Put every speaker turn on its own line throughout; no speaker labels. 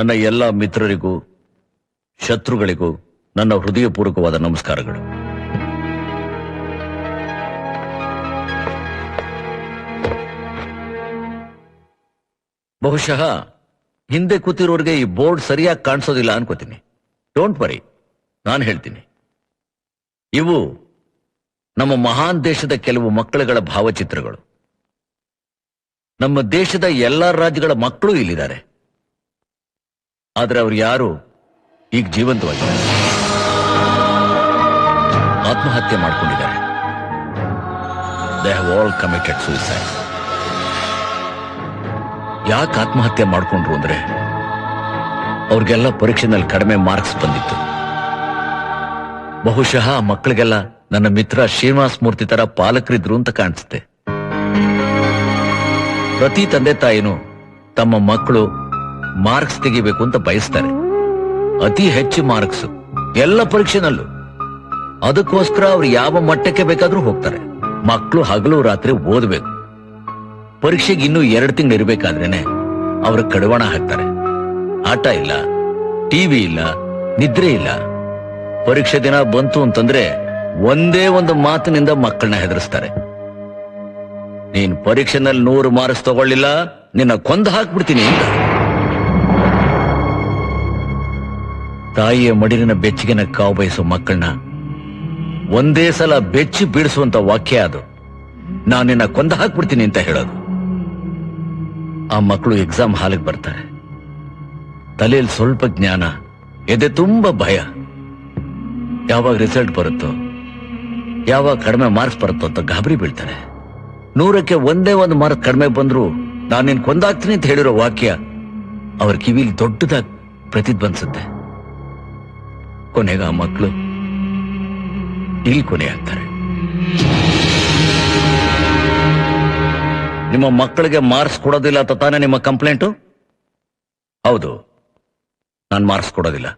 ನನ್ನ ಎಲ್ಲ ಮಿತ್ರರಿಗೂ, ಶತ್ರುಗಳಿಗೂ ನನ್ನ ಹೃದಯಪೂರ್ವಕವಾದ ನಮಸ್ಕಾರಗಳು. ಬಹುಶಃ ಹಿಂದೆ ಕೂತಿರೋರಿಗೆ ಈ ಬೋರ್ಡ್ ಸರಿಯಾಗಿ ಕಾಣಿಸೋದಿಲ್ಲ ಅನ್ಕೋತೀನಿ. ಡೋಂಟ್ ವರಿ ನಾನು ಹೇಳ್ತೀನಿ. ಇವು ನಮ್ಮ ಮಹಾನ್ ದೇಶದ ಕೆಲವು ಮಕ್ಕಳುಗಳ ಭಾವಚಿತ್ರಗಳು. ನಮ್ಮ ದೇಶದ ಎಲ್ಲಾ ರಾಜ್ಯಗಳ ಮಕ್ಕಳು ಇಲ್ಲಿದ್ದಾರೆ. ಆದ್ರೆ ಅವ್ರು ಯಾರು? ಈಗ ಜೀವಂತವಾಗಿದ್ದಾರೆ. ಆತ್ಮಹತ್ಯೆ ಮಾಡ್ಕೊಂಡಿದ್ದಾರೆ. They have all committed suicide ಯಾಕೆ ಆತ್ಮಹತ್ಯೆ ಮಾಡ್ಕೊಂಡ್ರು ಅಂದ್ರೆ ಅವ್ರಿಗೆಲ್ಲ ಪರೀಕ್ಷೆನಲ್ಲಿ ಕಡಿಮೆ ಮಾರ್ಕ್ಸ್ ಬಂದಿತ್ತು. ಬಹುಶಃ ಆ ಮಕ್ಕಳಿಗೆಲ್ಲ ನನ್ನ ಮಿತ್ರ ಶ್ರೀನಿವಾಸ್ ಮೂರ್ತಿ ತರ ಪಾಲಕರಿದ್ರು ಅಂತ ಕಾಣಿಸುತ್ತೆ. ಪ್ರತಿ ತಂದೆ ತಾಯಿನೂ ತಮ್ಮ ಮಕ್ಕಳು ಮಾರ್ಕ್ಸ್ ತೆಗಿಬೇಕು ಅಂತ ಬಯಸ್ತಾರೆ. ಅತಿ ಹೆಚ್ಚು ಮಾರ್ಕ್ಸ್. ಎಲ್ಲ ಪರೀಕ್ಷೆನಲ್ಲೂ. ಅದಕ್ಕೋಸ್ಕರ ಅವ್ರು ಯಾವ ಮಟ್ಟಕ್ಕೆ ಬೇಕಾದ್ರೂ ಹೋಗ್ತಾರೆ. ಮಕ್ಕಳು ಹಗಲು ರಾತ್ರಿ ಓದಬೇಕು. ಪರೀಕ್ಷೆಗೆ ಇನ್ನೂ ಎರಡು ತಿಂಗಳು ಇರಬೇಕಾದ್ರೇನೆ ಅವರು ಕಡವಾಣ ಹಾಕ್ತಾರೆ. ಆಟ ಇಲ್ಲ ಟಿವಿ ಇಲ್ಲ, ನಿದ್ರೆ ಇಲ್ಲ. ಪರೀಕ್ಷೆ ದಿನ ಬಂತು ಅಂತಂದ್ರೆ ಒಂದೇ ಒಂದು ಮಾತಿನಿಂದ ಮಕ್ಕಳನ್ನ ಹೆದರಿಸ್ತಾರೆ. ನೀನ್ ಪರೀಕ್ಷೆನಲ್ಲಿ ನೂರು ಮಾರ್ಕ್ಸ್ ತಗೊಳ್ಳಿಲ್ಲ, ನಿನ್ನ ಕೊಂದು ಹಾಕ್ಬಿಡ್ತೀನಿ ಅಂತ. ತಾಯಿಯ ಮಡಿಲಿನ ಬೆಚ್ಚಿಗೆನ ಕಾವು ಬಯಸೋ ಮಕ್ಕಳನ್ನ. ಒಂದೇ ಸಲ ಬೆಚ್ಚಿ ಬೀಳಿಸುವಂತ ವಾಕ್ಯ ಅದು. ನಾನು ನಿನ್ನ ಕೊಂದ ಹಾಕ್ಬಿಡ್ತೀನಿ ಅಂತ ಹೇಳೋದು. ಆ ಮಕ್ಕಳು ಎಕ್ಸಾಮ್ ಹಾಲಿಗೆ ಬರ್ತಾರೆ. ತಲೆಯಲ್ಲಿ ಸ್ವಲ್ಪ ಜ್ಞಾನ, ಎದೆ ತುಂಬಾ ಭಯ. ಯಾವಾಗ ರಿಸಲ್ಟ್ ಬರುತ್ತೋ, ಯಾವಾಗ ಕಡಿಮೆ ಮಾರ್ಕ್ಸ್ ಬರುತ್ತೋ ಅಂತ ಗಾಬರಿ ಬೀಳ್ತಾರೆ. ನೂರಕ್ಕೆ ಒಂದೇ ಒಂದು ಮಾರ್ಕ್ ಕಡಿಮೆ ಬಂದ್ರು ನಾನು ನಿನ್ ಕೊಂದಾಗ್ತೀನಿ ಅಂತ ಹೇಳಿರೋ ವಾಕ್ಯ ಅವ್ರ ಕಿವಿಲಿ ದೊಡ್ಡದಾಗಿ ಪ್ರತಿಧ್ವನಿಸುತ್ತೆ. ಕೊನೆಗೆ ಆ ಮಕ್ಕಳು ಇಲ್ಲಿ ಕೊನೆ ಆಗ್ತಾರೆ. ನಿಮ್ಮ ಮಕ್ಕಳಿಗೆ ಮಾರ್ಕ್ಸ್ ಕೊಡೋದಿಲ್ಲ ಅಂತ ತಾನೇ ನಿಮ್ಮ ಕಂಪ್ಲೇಂಟು? ಹೌದು, ನಾನು ಮಾರ್ಕ್ಸ್ ಕೊಡೋದಿಲ್ಲ.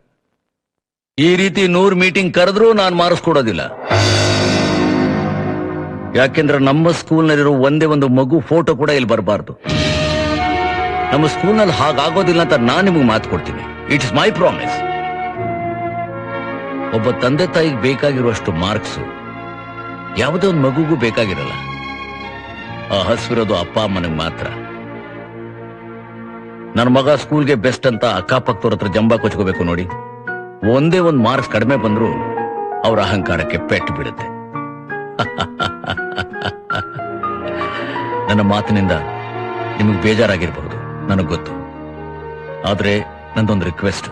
ಈ ರೀತಿ ನೂರ್ ಮೀಟಿಂಗ್ ಕರೆದ್ರೂ ನಾನು ಮಾರ್ಕ್ಸ್ ಕೊಡೋದಿಲ್ಲ. ಯಾಕೆಂದ್ರೆ ನಮ್ಮ ಸ್ಕೂಲ್ನಲ್ಲಿರೋ ಒಂದೇ ಒಂದು ಮಗು ಫೋಟೋ ಕೂಡ ಇಲ್ಲಿ ಬರಬಾರ್ದು. ನಮ್ಮ ಸ್ಕೂಲ್ನಲ್ಲಿ ಹಾಗಾಗೋದಿಲ್ಲ ಅಂತ ನಾನು ನಿಮಗೆ ಮಾತು ಕೊಡ್ತೀನಿ. ಇಟ್ಸ್ ಮೈ ಪ್ರಾಮಿಸ್ ಒಬ್ಬ ತಂದೆ ತಾಯಿಗೆ ಬೇಕಾಗಿರುವಷ್ಟು ಮಾರ್ಕ್ಸ್ ಯಾವುದೇ ಒಂದು ಮಗುಗೂ ಬೇಕಾಗಿರಲ್ಲ. ಆ ಹಸಿರೋದು ಅಪ್ಪ ಅಮ್ಮನಿಗೆ ಮಾತ್ರ. ನನ್ನ ಮಗ ಸ್ಕೂಲ್ಗೆ ಬೆಸ್ಟ್ ಅಂತ ಅಕ್ಕಪಕ್ಕದವ್ರ ಹತ್ರ ಜಂಬ ಕೊಚ್ಕೋಬೇಕು ನೋಡಿ. ಒಂದೇ ಒಂದು ಮಾರ್ಕ್ಸ್ ಕಡಿಮೆ ಬಂದ್ರು ಅವ್ರ ಅಹಂಕಾರಕ್ಕೆ ಪೆಟ್ಟು ಬಿಡುತ್ತೆ ನನ್ನ ಮಾತಿನಿಂದ ನಿಮಗೆ ಬೇಜಾರಾಗಿರಬಹುದು, ನನಗೆ ಗೊತ್ತು. ಆದ್ರೆ ನಂದೊಂದು ರಿಕ್ವೆಸ್ಟ್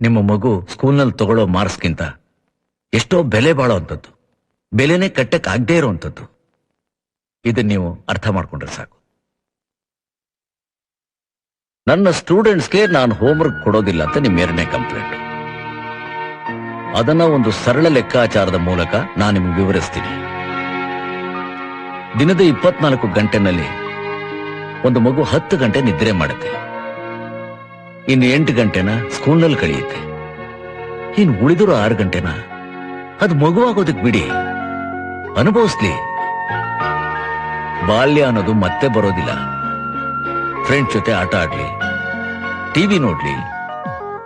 ನಿಮ್ಮ ಮಗು ಸ್ಕೂಲ್ನಲ್ಲಿ ತಗೊಳ್ಳೋ ಮಾರ್ಕ್ಸ್ಗಿಂತ ಎಷ್ಟೋ ಬೆಲೆ ಬಾಳೋವಂಥದ್ದು ಬೆಲೆನೇ ಕಟ್ಟಕ್ ಆಗದೆ ಇರುವಂಥದ್ದು ಇದನ್ನ ನೀವು ಅರ್ಥ ಮಾಡ್ಕೊಂಡ್ರೆ ಸಾಕು. ನನ್ನ ಸ್ಟೂಡೆಂಟ್ಸ್ಗೆ ನಾನು ಹೋಮ್ವರ್ಕ್ ಕೊಡೋದಿಲ್ಲ ಅಂತ ನಿಮ್ಮ ಎರಡನೇ ಕಂಪ್ಲೇಂಟ್. ಅದನ್ನ ಒಂದು ಸರಳ ಲೆಕ್ಕಾಚಾರದ ಮೂಲಕ ನಾನು ನಿಮ್ಗೆ ವಿವರಿಸ್ತೀನಿ. ದಿನದ ಇಪ್ಪತ್ನಾಲ್ಕು ಗಂಟೆನಲ್ಲಿ ಒಂದು ಮಗು ಹತ್ತು ಗಂಟೆ ನಿದ್ರೆ ಮಾಡುತ್ತೆ. ಇನ್ನು ಎಂಟು ಗಂಟೆನ ಸ್ಕೂಲ್ನಲ್ಲಿ ಕಳೆಯುತ್ತೆ. ಇನ್ನು ಉಳಿದಿರೋ ಆರು ಗಂಟೆನ? ಅದು ಮಗುವಾಗೋದಕ್ ಬಿಡಿ. ಅನುಭವಿಸ್ಲಿ. ಬಾಲ್ಯ ಅನ್ನೋದು ಮತ್ತೆ ಬರೋದಿಲ್ಲ. ಫ್ರೆಂಡ್ಸ್ ಜೊತೆ ಆಟ ಆಡ್ಲಿ. ಟಿವಿ ನೋಡ್ಲಿ.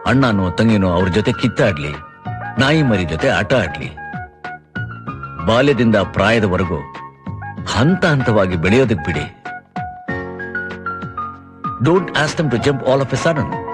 ಅಣ್ಣನೋ ತಂಗಿನೋ ಅವ್ರ ಜೊತೆ ಕಿತ್ತಾಡ್ಲಿ. ನಾಯಿ ಮರಿ ಜೊತೆ ಆಟ ಆಡ್ಲಿ. ಬಾಲ್ಯದಿಂದ ಪ್ರಾಯದವರೆಗೂ ಹಂತ ಹಂತವಾಗಿ ಬೆಳೆಯೋದಕ್ ಬಿಡಿ. Don't assume to jump all of a sudden